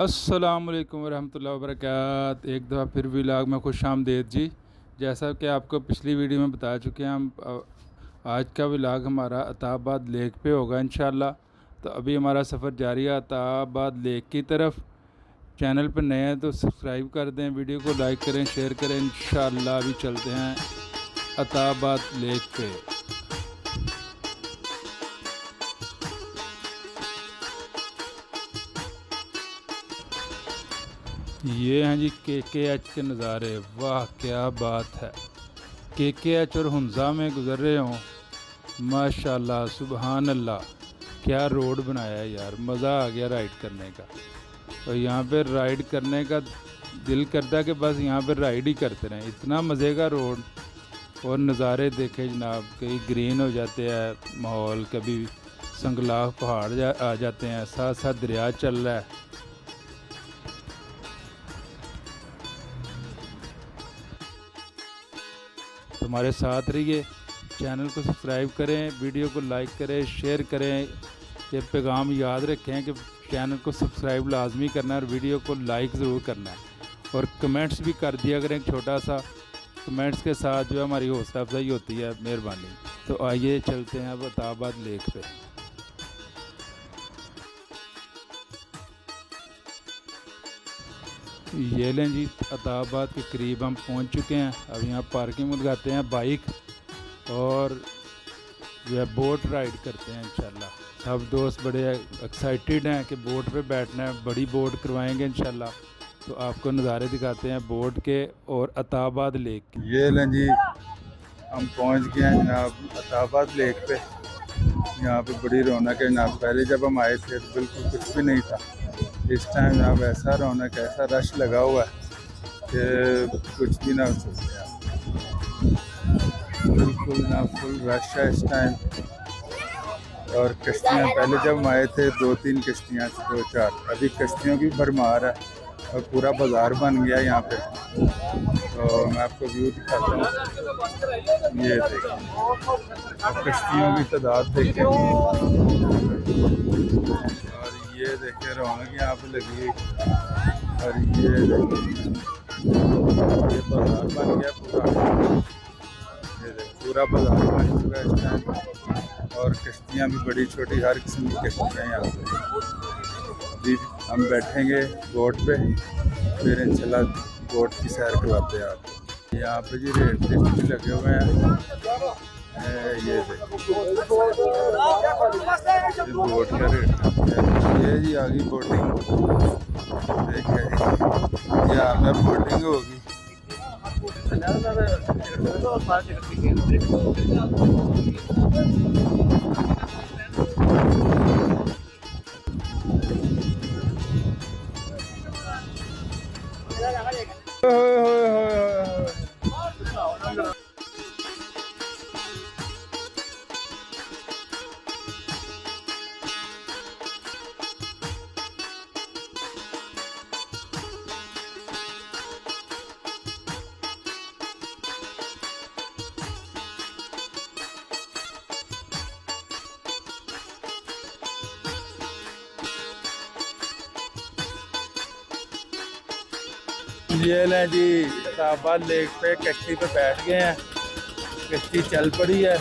अस्सलाम वालेकुम रहमतुल्लाहि व बरकात एक दफ़ा फिर व्लॉग में खुश आमदेद जी। जैसा कि आपको पिछली वीडियो में बता चुके हैं, हम आज का व्लॉग हमारा अताबाद लेक पे होगा इन तो अभी हमारा सफ़र जारी है अताबाद लेक की तरफ़। चैनल पर नए हैं तो सब्सक्राइब कर दें, वीडियो को लाइक करें, शेयर करें इन अभी चलते हैं अताबाद लेक पे। ये हैं जी के के एच के नज़ारे। वाह क्या बात है। के के एच और हंजा में गुज़र रहे हों। माशाल्लाह सुबहान अल्लाह क्या रोड बनाया है यार मज़ा आ गया राइड करने का। और यहाँ पे राइड करने का दिल करता है कि बस यहाँ पे राइड ही करते रहें। इतना मज़े का रोड और नज़ारे देखे जनाब कहीं ग्रीन हो जाते हैं माहौल कभी संगलाख पहाड़ जा, आ जाते हैं साथ साथ दरिया चल रहा है। हमारे साथ रहिए। चैनल को सब्सक्राइब करें, वीडियो को लाइक करें, शेयर करें। ये पैगाम याद रखें कि चैनल को सब्सक्राइब लाजमी करना है और वीडियो को लाइक ज़रूर करना है। और कमेंट्स भी कर दिया करें छोटा सा। कमेंट्स के साथ जो है हमारी हौसला अफजाई होती है, मेहरबानी। तो आइए चलते हैं अब अताबाद लेक पे। ये लें जी अताबाद के करीब हम पहुँच चुके हैं। अब यहाँ पार्किंग में लगाते हैं बाइक और जो है बोट राइड करते हैं इंशाल्लाह। सब दोस्त बड़े एक्साइटेड हैं कि बोट पे बैठना है, बड़ी बोट करवाएँगे इंशाल्लाह। तो आपको नज़ारे दिखाते हैं बोट के और अताबाद लेक ये लें जी, हम पहुँच गए हैं जनाब अताबाद लेक पे। यहाँ पे बड़ी रौनक है जनाब। पहले जब हम आए थे तो बिल्कुल कुछ भी नहीं था। इस टाइम जनाब ऐसा रौनक, ऐसा रश लगा हुआ है कि कुछ भी ना हो सकते आप बिल्कुल ना फुल रश है इस टाइम और कश्तियाँ, पहले जब हम आए थे, दो तीन कश्तियाँ दो चार। अभी कश्तियों की भरमार है और पूरा बाज़ार बन गया यहाँ पे। तो मैं आपको व्यू दिखाता हूँ। ये अब कश्तियों की तादाद देखें देखे रौनक यहाँ पे और ये ये बाज़ार बन गया पूरा। पूरा बाज़ार बन चुका है इस टाइम और कश्तियाँ भी बड़ी छोटी, हर किस्म की कश्तियाँ यहाँ पे। जी, हम बैठेंगे बोट पे, फिर इंशाल्लाह बोट की सैर करवाते हैं आपको यहाँ पे जी रेट लिस्ट भी लगे हुए हैं। ये देखिए ये बोट का रेट ये जी आ गई बोटिंग देखिए यहाँ पे बोटिंग होगी ओए ये लें जी इस्लामाबाद लेक पे कश्ती पे बैठ गए हैं कश्ती चल पड़ी है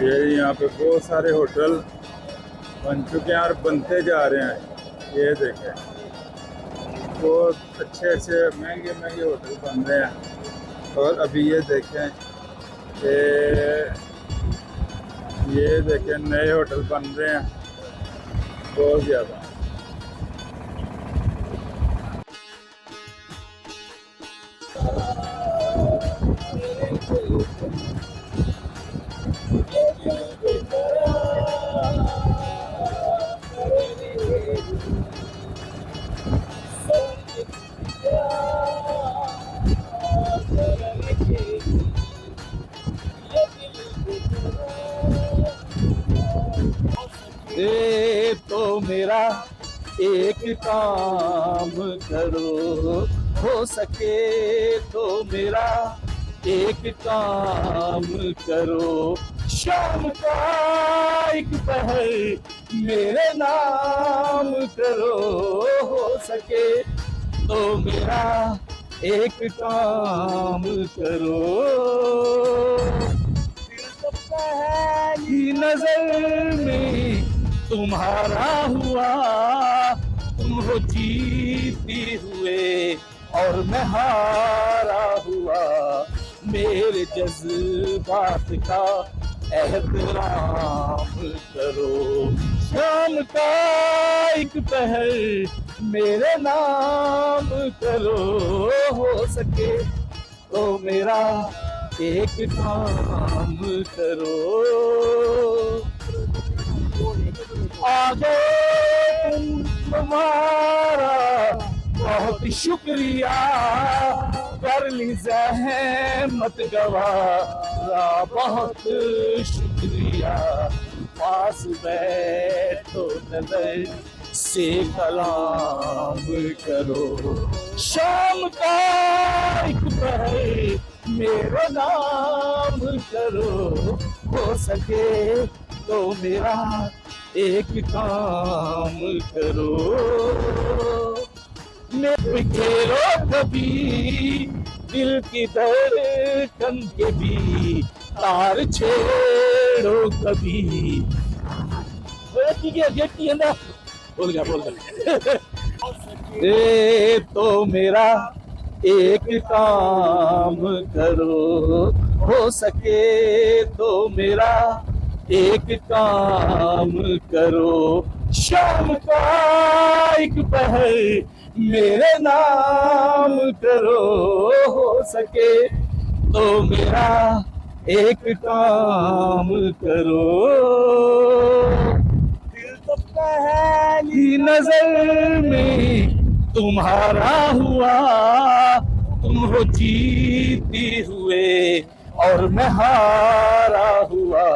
ये यहाँ पे बहुत सारे होटल बन चुके हैं और बनते जा रहे हैं। ये देखें। बहुत अच्छे अच्छे, महँगे महँगे होटल बन रहे हैं। और अभी ये देखें कि ये देखें, नए होटल बन रहे हैं। बहुत ज़्यादा। तो मेरा एक काम करो हो सके तो मेरा एक काम करो, शाम का एक पहर मेरे नाम करो, हो सके तो मेरा एक काम करो। पहली नज़र में तुम्हारा हुआ, तुम हो जीती हुए और मैं हारा हुआ। मेरे जज्बात का एहतराम करो। शाम का एक पहर मेरे नाम करो। हो सके तो मेरा एक काम करो। आगे तुम्हारा बहुत शुक्रिया। कर ली जहमत गवारा, बहुत शुक्रिया। पास बैठो, नज़र से कलाम करो। शाम का एक पहर, मेरा नाम करो। हो सके तो मेरा एक काम करो। मैं बिखेरो कभी दिल की धड़कन के भी तार छेड़ो कभी। ओए, की गया गेट की अंदर। बोल गया बोल गया। ए तो मेरा एक काम करो हो सके तो मेरा एक काम करो। शाम का एक पहर मेरे नाम करो हो सके। तो मेरा एक काम करो। दिल तो पहली नज़र में तुम्हारा हुआ। तुम हो जीती हुए और मैं हारा हुआ।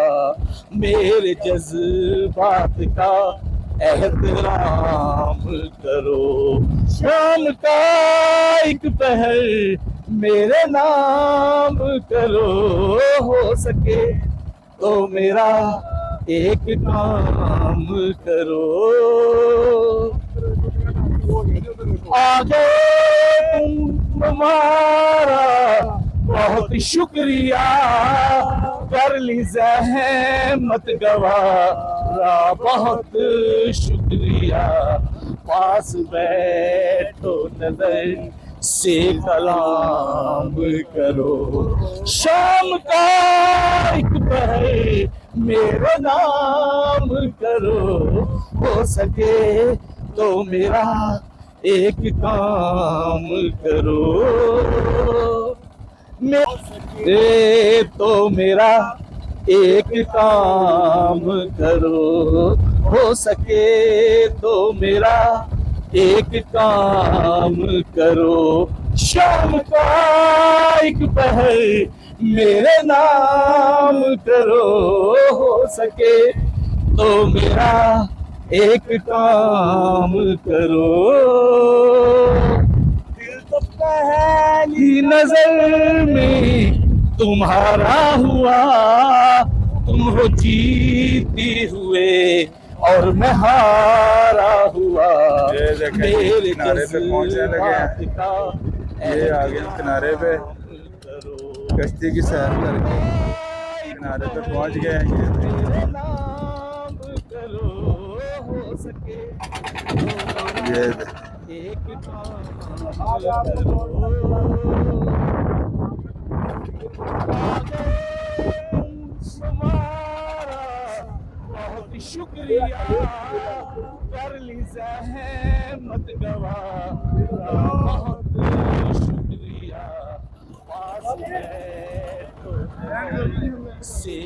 मेरे जज्बात का एहतराम करो शाम का एक पहर मेरे नाम करो, हो सके तो मेरा एक काम करो। आगे तुम्हारा बहुत शुक्रिया, कर ली जहमत गवारा बहुत शुक्रिया। पास बैठो नज़र से कलाम करो। शाम का एक पहर मेरा नाम करो। हो सके तो मेरा एक काम करो। मैं ए तो मेरा एक काम करो, हो सके तो मेरा एक काम करो। शाम का एक पहर मेरे नाम करो, हो सके तो मेरा एक काम करो। दिल तो पहली नज़र में तुम्हारा हुआ तुम हो जीती हुए और मैं हारा हुआ। ये देखें, मेरे किनारे पे पहुँचने लगे हैं। ये आगे किनारे पे कश्ती की सैर करके किनारे पे पहुँच गए हैं। ये शुक्रिया। कर ली जहमत गवारा बहुत शुक्रिया। पास बैठो से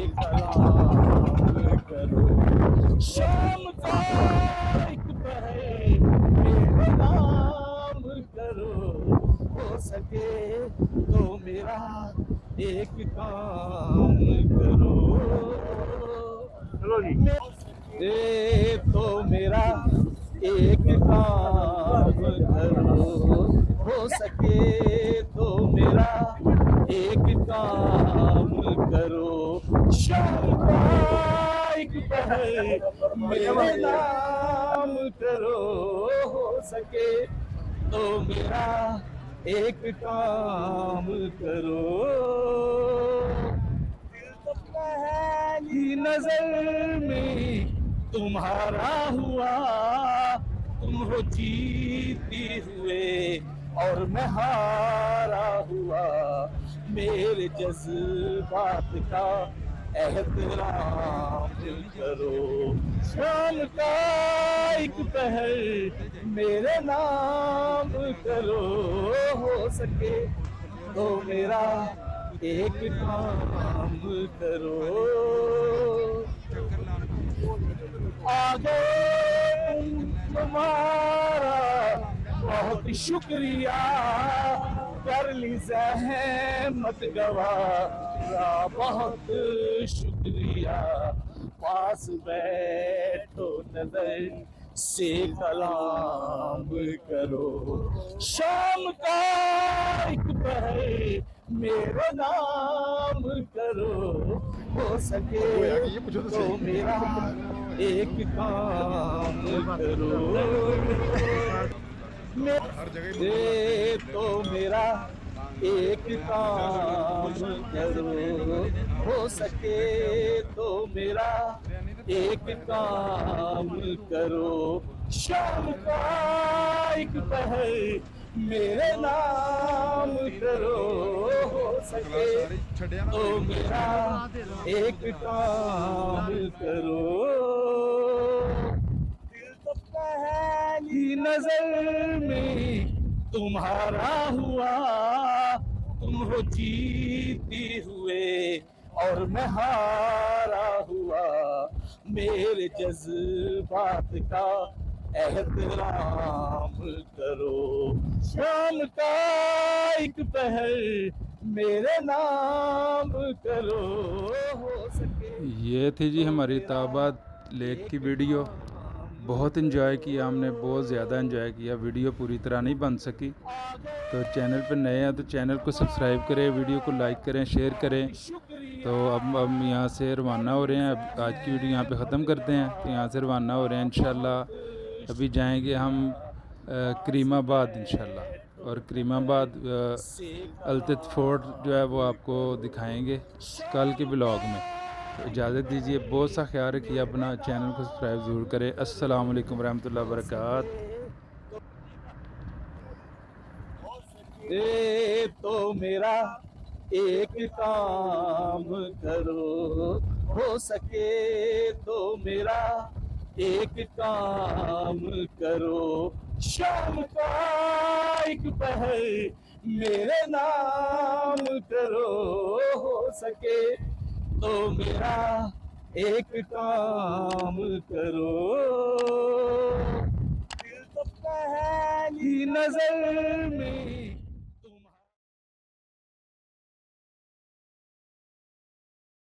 करो शाम का एक पहर नाम करो हो सके तो एक काम करो। चलो जी। ए तो मेरा एक काम करो। हो सके तो मेरा एक काम करो। शाम मेरे नाम करो। हो सके तो मेरा एक काम करो। दिल तो पहली नज़र में, तुम्हारा हुआ। तुम हो जीती हुए और मैं हारा हुआ। मेरे जज्बात का करो शाम का एक पहर मेरे नाम करो, हो सके तो मेरा एक काम करो। आगे तुम्हारा बहुत शुक्रिया, कर ली जहमत गवारा बहुत शुक्रिया पास बैठो नज़र से कलाम करो। शाम का एक पहर मेरा नाम करो। हो सके तो मेरा एक काम करो। दे तो मेरा एक काम करो हो सके तो मेरा एक काम करो शाम का एक पहर मेरे नाम करो हो सके तो मेरा एक काम करो दिल तो पहली नज़र में तुम्हारा हुआ हो जीती हुए और मैं हारा हुआ। मेरे जज्बात का एहतराम करो। शाम का एक पहर मेरे नाम करो। हो सके। ये थी जी हमारी ताबाद लेक की वीडियो। बहुत इन्जॉय किया हमने बहुत ज़्यादा इन्जॉय किया। वीडियो पूरी तरह नहीं बन सकी। तो चैनल पर नए हैं तो चैनल को सब्सक्राइब करें वीडियो को लाइक करें शेयर करें। तो अब हम यहाँ से रवाना हो रहे हैं। अब आज की वीडियो यहाँ पे ख़त्म करते हैं। तो यहाँ से रवाना हो रहे हैं इंशाल्लाह। अभी जाएँगे हम करीमाबाद इंशाल्लाह। और करीमाबाद अ, अलतत फोर्ट जो है वो आपको दिखाएँगे कल के ब्लॉग में। इजाज़त दीजिए, बहुत सा ख्याल रखिए अपना चैनल को सब्सक्राइब ज़रूर करें। अस्सलाम वालेकुम रहमतुल्लाहि बरकात ए तो मेरा एक काम करो, हो सके तो मेरा एक काम करो। शाम का एक पहर मेरे नाम करो, हो सके तो मेरा एक काम करो। दिल तो पहली नज़र में